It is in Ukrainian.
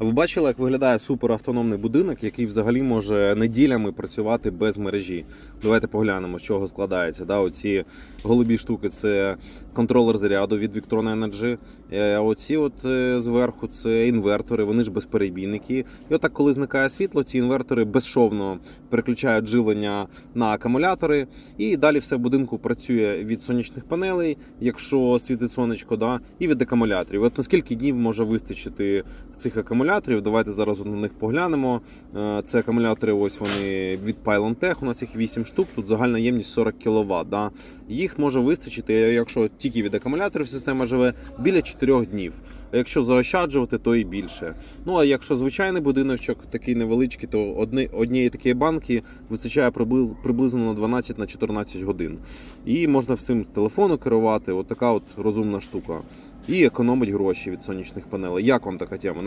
Ви бачили, як виглядає суперавтономний будинок, який взагалі може неділями працювати без мережі? Давайте поглянемо, з чого складається. Да? Оці голубі штуки це контролер заряду від Victron Energy. Е, оці от е, зверху це інвертори, вони ж безперебійники. І отак, коли зникає світло, ці інвертори безшовно переключають живлення на акумулятори. І далі все в будинку працює від сонячних панелей, якщо світить сонечко, да, і від акумуляторів. От наскільки днів може вистачити цих акумуляторів? Давайте зараз на них поглянемо. Е, Це акумулятори, ось вони від Pylon У нас їх 8 штук. Тут загальна ємність 40 кВт. Да. Їх може вистачити, якщо тільки від акумуляторів система живе, біля 4 днів. А якщо заощаджувати, то і більше. Ну а якщо звичайний будиночок такий невеличкий, то одні, однієї такої банки вистачає приблизно на 12 на 14 годин. І можна всім з телефону керувати. От така от розумна штука. І економить гроші від сонячних панелей. Як вам така тема?